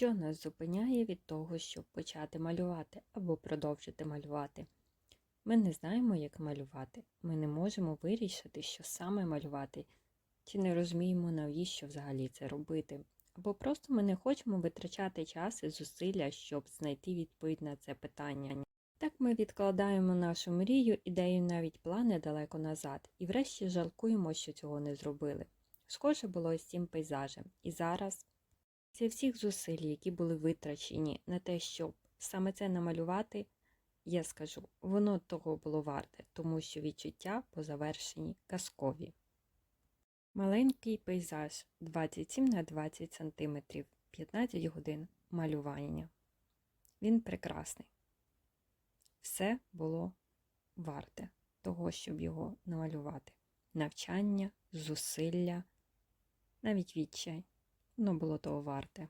Що нас зупиняє від того, щоб почати малювати або продовжити малювати? Ми не знаємо, як малювати. Ми не можемо вирішити, що саме малювати, чи не розуміємо, навіщо взагалі це робити. Або просто ми не хочемо витрачати час і зусилля, щоб знайти відповідь на це питання. Так ми відкладаємо нашу мрію, ідею, навіть плани далеко назад, і врешті жалкуємо, що цього не зробили. Схоже було з цим пейзажем. І зараз після всіх зусиль, які були витрачені на те, щоб саме це намалювати, я скажу, воно того було варте, тому що відчуття по завершенні казкові. Маленький пейзаж 27 на 20 см, 15 годин малювання. Він прекрасний. Все було варте того, щоб його намалювати. Навчання, зусилля, навіть відчай. Воно було того варте.